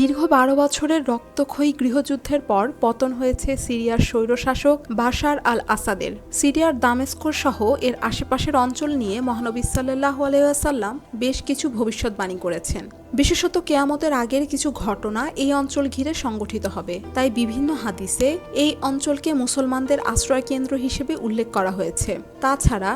দীর্ঘ বারো বছরের রক্তক্ষয়ী গৃহযুদ্ধের পর পতন হয়েছে সিরিয়ার স্বৈরশাসক বাশার আল আসাদের সিরিয়ার দামেস্কর সহ এর আশেপাশের অঞ্চল নিয়ে মহানবী সাল্লাহ আলাইসাল্লাম বেশ কিছু ভবিষ্যৎবাণী করেছেন। বিশেষত কেয়ামতের আগের কিছু ঘটনা এই অঞ্চল ঘিরে সংগঠিত হবে। তাই বিভিন্ন হাদিসে এই অঞ্চলকে মুসলমানদের আশ্রয় কেন্দ্র হিসেবে উল্লেখ করা হয়েছে। তাছাড়া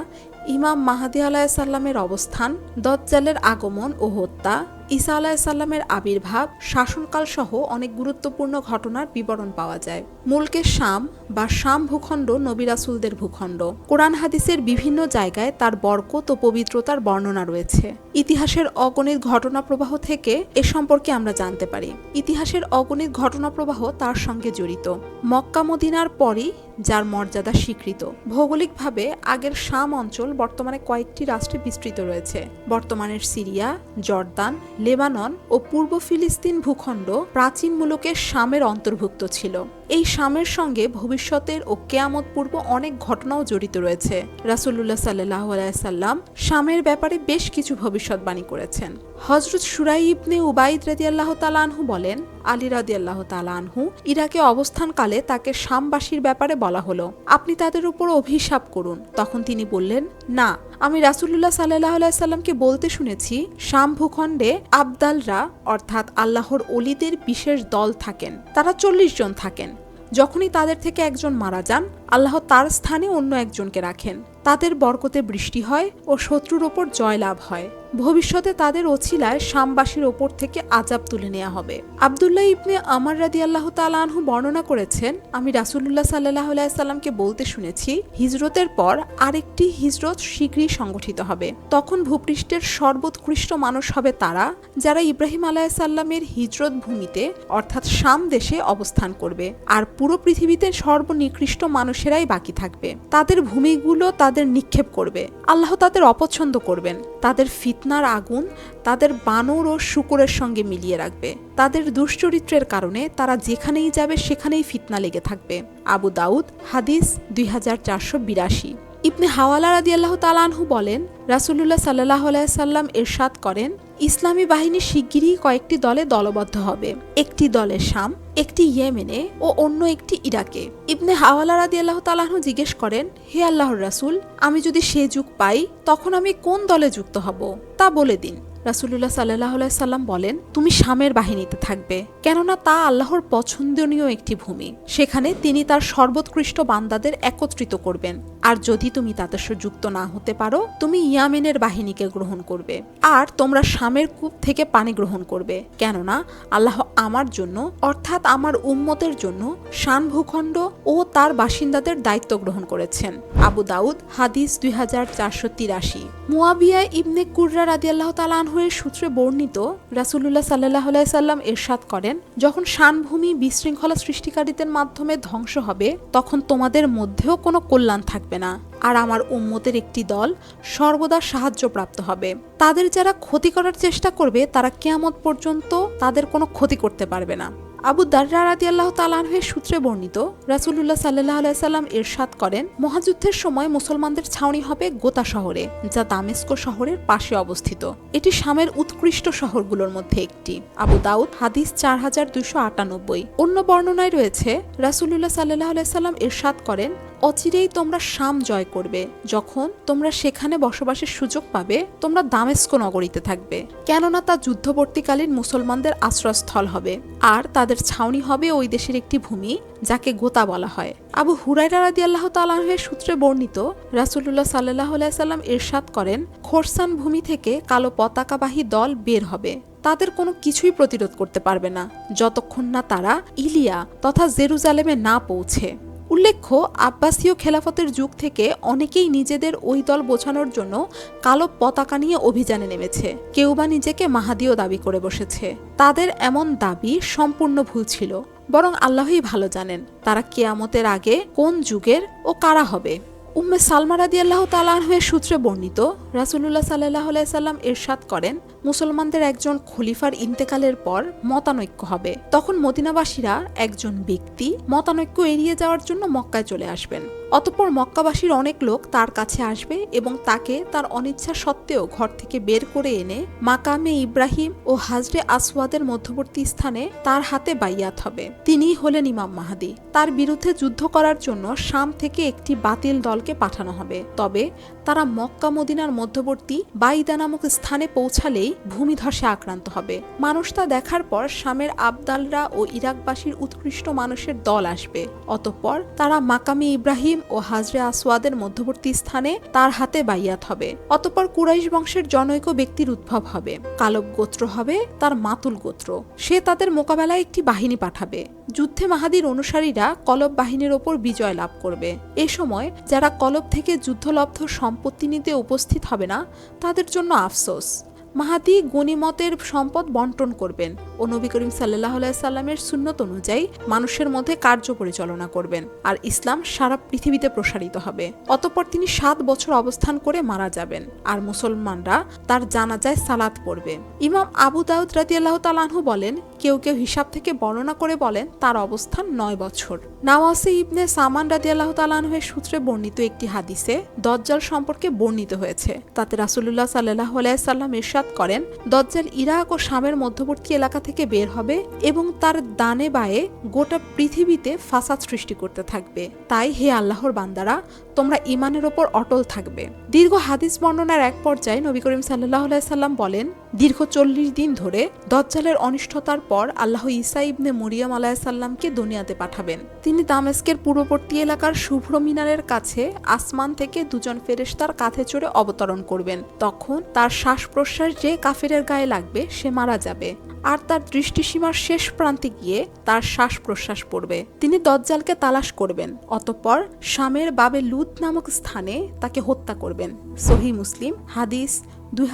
ইমাম মাহাদি আলাহিসাল্লামের অবস্থান, দজ্জালের আগমন ও হত্যা ঈসা আলাহিসাল্লামের আবির্ভাব শাসনকাল সহ অনেক গুরুত্বপূর্ণ ঘটনার বিবরণ পাওয়া যায়। মুলকে শাম বা শাম ভূখণ্ড, নবী রাসুলদের ভূখণ্ড। কোরআন হাদিসের বিভিন্ন জায়গায় তার বরকত ও পবিত্রতার বর্ণনা রয়েছে। ইতিহাসের অগণিত ঘটনা প্রবাহ থেকে এ সম্পর্কে আমরা জানতে পারি। ইতিহাসের অগণিত ঘটনা প্রবাহ তার সঙ্গে জড়িত। মক্কা মদিনার পরই যার মর্যাদা স্বীকৃত। ভৌগোলিকভাবে আগের শাম অঞ্চল বর্তমানে কয়েকটি রাষ্ট্রে বিস্তৃত রয়েছে। বর্তমানের সিরিয়া, জর্দান, লেবানন ও পূর্ব ফিলিস্তিন ভূখণ্ড প্রাচীন মূলকের শামের অন্তর্ভুক্ত ছিল। এই শামের সঙ্গে ভবিষ্যতের ও কেয়ামত পূর্ব অনেক ঘটনাও জড়িত রয়েছে। রাসুল্লাহ সাল্লাহ আলাইসাল্লাম শামের ব্যাপারে বেশ কিছু ভবিষ্যৎবাণী করেছেন। হজরত সুরাই ইবনে উবাইদ রাদি আল্লাহ তালানহু বলেন, আলী রাদি আল্লাহ তালানহু ইরাকে অবস্থানকালে তাকে শামবাসীর ব্যাপারে বলা হলো। আপনি তাদের উপর অভিশাপ করুন। তখন তিনি বললেন, না আমি রাসুল্লাহ সাল্লাহ আলাইসাল্লামকে বলতে শুনেছি শাম ভূখণ্ডে আবদালরা, অর্থাৎ আল্লাহর অলিদের বিশেষ দল থাকেন। তারা চল্লিশ জন থাকেন। যখনই তাদের থেকে একজন মারা যান, আল্লাহ তার স্থানে অন্য একজনকে রাখেন। তাদের বরকতে বৃষ্টি হয় ও শত্রুর ওপর জয়লাভ হয়। ভবিষ্যতে তাদের অছিলায় শামবাসীর ওপর থেকে আজাব তুলে নেওয়া হবে। আবদুল্লাহ ইবনে আমার রাদি আল্লাহ তালাহু বর্ণনা করেছেন, আমি রাসুল্লাহ সাল্লাহ সাল্লামকে বলতে শুনেছি, হিজরতের পর আরেকটি হিজরত শীঘ্রই সংগঠিত হবে। তখন ভূপৃষ্ঠের সর্বোৎকৃষ্ট মানুষ হবে তারা, যারা ইব্রাহিম আলাহিসাল্লামের হিজরত ভূমিতে, অর্থাৎ শাম দেশে অবস্থান করবে। আর পুরো পৃথিবীতে সর্বনিকৃষ্ট মানুষেরাই বাকি থাকবে। তাদের ভূমিগুলো তাদের নিক্ষেপ করবে। আল্লাহ তাদের অপছন্দ করবেন। তাদের ফিতনার আগুন তাদের বানর ও শুকুরের সঙ্গে মিলিয়ে রাখবে। তাদের দুশ্চরিত্রের কারণে তারা যেখানেই যাবে সেখানেই ফিতনা লেগে থাকবে। আবু দাউদ হাদিস দুই হাজার চারশো বিরাশি। ইবনে হাওয়ালা রাদি আল্লাহ তালানহু বলেন রাসুল্লাহ সাল্লাহ সাল্লাম এরশাদ করেন, ইসলামী বাহিনী শিগগিরই কয়েকটি দলে দলবদ্ধ হবে। একটি দলে শাম, একটি ইয়েমেনে ও অন্য একটি ইরাকে। ইবনে হাওয়ালা রাদি আল্লাহ তালাহু জিজ্ঞেস করেন, হে আল্লাহর রাসুল, আমি যদি সে যুগ পাই, তখন আমি কোন দলে যুক্ত হব? তা বলে দিন। রাসুল্লাহ সাল্লাহ সাল্লাম বলেন, তুমি শামের বাহিনীতে থাকবে, কেননা তা আল্লাহর পছন্দনীয় একটি ভূমি। সেখানে তিনি তার সর্বোৎকৃষ্ট বান্দাদের একত্রিত করবেন। আর যদি তুমি তাদের যুক্ত না হতে পারো, তুমি ইয়ামেনের বাহিনীকে গ্রহণ করবে। আর তোমরা শামের কূপ থেকে পানি গ্রহণ করবে। কেননা, আল্লাহ আমার জন্য, অর্থাৎ আমার উম্মতের জন্য শান ভূখণ্ড ও তার বাসিন্দাদের দায়িত্ব গ্রহণ করেছেন। আবু দাউদ, হাদিস দুই হাজার চারশো তিরাশি। মুয়াবিয়া ইবনে কুর্রা রাদি আল্লাহ তালানহের সূত্রে বর্ণিত রাসুল্লাহ সাল্লাহ সাল্লাম এরশাদ করেন, যখন শানভূমি বিশৃঙ্খলা সৃষ্টিকারীদের মাধ্যমে ধ্বংস হবে, তখন তোমাদের মধ্যেও কোনো কল্যাণ থাকবে না। আর আমার উম্মতের একটি দল সর্বদা সাহায্যপ্রাপ্ত হবে। তাদের যারা ক্ষতি করার চেষ্টা করবে, তারা কেয়ামত পর্যন্ত তাদের কোনো ক্ষতি করতে পারবে না। আবু দার্রা রাদি আল্লাহ তালাহের সূত্রে বর্ণিত রাসুল্লাহ সাল্লাহ আলাইসাল্লাম এরশাদ করেন, মহাযুদ্ধের সময় মুসলমানদের ছাউনি হবে গোতা শহরে, যা দামেস্কো শহরের পাশে অবস্থিত। এটি শামের উৎকৃষ্ট শহরগুলোর মধ্যে একটি। আবু দাউদ, হাদিস চার হাজার দুইশো আটানব্বই। অন্য বর্ণনায় রয়েছে রাসুল্লাহ সাল্লাহ আলাইসাল্লাম এরশাদ করেন অচিরেই তোমরা শাম জয় করবে। যখন তোমরা সেখানে বসবাসের সুযোগ পাবে, তোমরা দামেস্ক নগরীতে থাকবে। কেননা তা যুদ্ধবর্তীকালীন মুসলমানদের আশ্রয়স্থল হবে। আর তাদের ছাউনি হবে ওই দেশের একটি ভূমি, যাকে গোতা বলা হয়। আবু হুরাইরা রাদি আল্লাহ তালাহের সূত্রে বর্ণিত রাসুল্লাহ সাল্লাহ সাল্লাম এরশাদ করেন, খোরসান ভূমি থেকে কালো পতাকাবাহী দল বের হবে। তাদের কোনো কিছুই প্রতিরোধ করতে পারবে না। যতক্ষণ না তারা ইলিয়া তথা জেরুজালেমে না পৌঁছে। উল্লেখ্য, আব্বাসীয় খেলাফতের যুগ থেকে অনেকেই নিজেদের ওই দল বোঝানোর জন্য কালো পতাকা নিয়ে অভিযানে নেমেছে। কেউ বা নিজেকে মাহাদিও দাবি করে বসেছে। তাদের এমন দাবি সম্পূর্ণ ভুল ছিল। বরং আল্লাহই ভালো জানেন তারা কেয়ামতের আগে কোন যুগের ও কারা হবে। উম্মে সালমা রাদি আল্লাহ তালাহের সূত্রে বর্ণিত রাসুল্লাহ সাল্লাহ সাল্লাম এরশাদ করেন মুসলমানদের একজন খলিফার ইন্তেকালের পর মতানৈক্য হবে। তখন মদিনাবাসীরা একজন ব্যক্তি মতানৈক্য এড়িয়ে যাওয়ার জন্য মক্কায় চলে আসবেন। অতঃপর মক্কাবাসীর অনেক লোক তার কাছে আসবে এবং তাকে তার অনিচ্ছা সত্ত্বেও ঘর থেকে বের করে এনে মাকামে ইব্রাহিম ও হাজরে আসওয়াদের মধ্যবর্তী স্থানে তার হাতে বাইয়াত হবে। তিনিই হলেন ইমাম মাহাদি। তার বিরুদ্ধে যুদ্ধ করার জন্য শাম থেকে একটি বাতিল দলকে পাঠানো হবে। তবে তারা মক্কা মদিনার মধ্যবর্তী বাইদা নামক স্থানে পৌঁছালেই ভূমিধসে আক্রান্ত হবে। মানুষ তা দেখার পর শামের আবদালরা ও ইরাকবাসীর উৎকৃষ্ট মানুষের দল আসবে। অতঃপর তারা মাকামি ইব্রাহিম ও হাজরে আসওয়াদের মধ্যবর্তী স্থানে তার হাতে বাইয়াত হবে। অতঃপর কুরাইশ বংশের জনৈক ব্যক্তির উদ্ভব হবে। কালব গোত্র হবে তার মাতুল গোত্র। সে তাদের মোকাবেলায় একটি বাহিনী পাঠাবে। যুদ্ধে মাহাদির অনুসারীরা কলব বাহিনীর ওপর বিজয় লাভ করবে। এ সময় যারা কলব থেকে যুদ্ধলব্ধ সম্পত্তি নিতে উপস্থিত হবে না, তাদের জন্য আফসোস। মাহাদি গনিমতের সম্পদ বন্টন করবেন ও নবী করিম সাল্লাহ সাল্লামের সুন্নত অনুযায়ী মানুষের মধ্যে কার্য পরিচালনা করবেন আর ইসলাম সারা পৃথিবীতে প্রসারিত হবে। অতঃপর তিনি সাত বছর অবস্থান করে মারা যাবেন আর মুসলমানরা তার জানাজায় সালাত পড়বে। ইমাম আবু দাউদ রাতিয়াল্লাহ তালানহু বলেন কেউ কেউ হিসাব থেকে বর্ণনা করে বলেন, তার অবস্থান নয় বছর। নাওয়াসে ইবনে সামান রাদিয়াল্লাহ তালানহের সূত্রে বর্ণিত একটি হাদিসে দজ্জাল সম্পর্কে বর্ণিত হয়েছে। তাতে রাসুলুল্লাহ সাল্লাহ আলাইসাল্লাম ইরশাদ করেন, দজ্জাল ইরাক ও শামের মধ্যবর্তী এলাকা থেকে বের হবে এবং তার দানে বায়ে গোটা পৃথিবীতে ফাসাদ সৃষ্টি করতে থাকবে। তাই হে আল্লাহর বান্দারা, তোমরা ইমানের ওপর অটল থাকবে। দীর্ঘ হাদিস বর্ণনার এক পর্যায়ে নবী করিম সাল্লাহ সাল্লাম বলেন, দীর্ঘ চল্লিশ দিন ধরে দজ্জালের অনিষ্টতার পর আল্লাহ ইসা ইবনে মরিয়াম আলাহিসাল্লামকে দুনিয়াতে পাঠাবেন। তিনি দামেস্কের পূর্ববর্তী এলাকার শুভ্র মিনারের কাছে আসমান থেকে দুজন ফেরেশতার কাঁধে চড়ে অবতরণ করবেন। তখন তার শ্বাস প্রশ্বাস যে কাফেরের গায়ে লাগবে, সে মারা যাবে। আর তার দৃষ্টিসীমার শেষ প্রান্তে গিয়ে তার শ্বাস প্রশ্বাস পড়বে। তিনি দজ্জালকে তালাশ করবেন, অতঃপর শামের বাবে লুত নামক স্থানে তাকে হত্যা করবেন। সহি মুসলিম, হাদিস দুই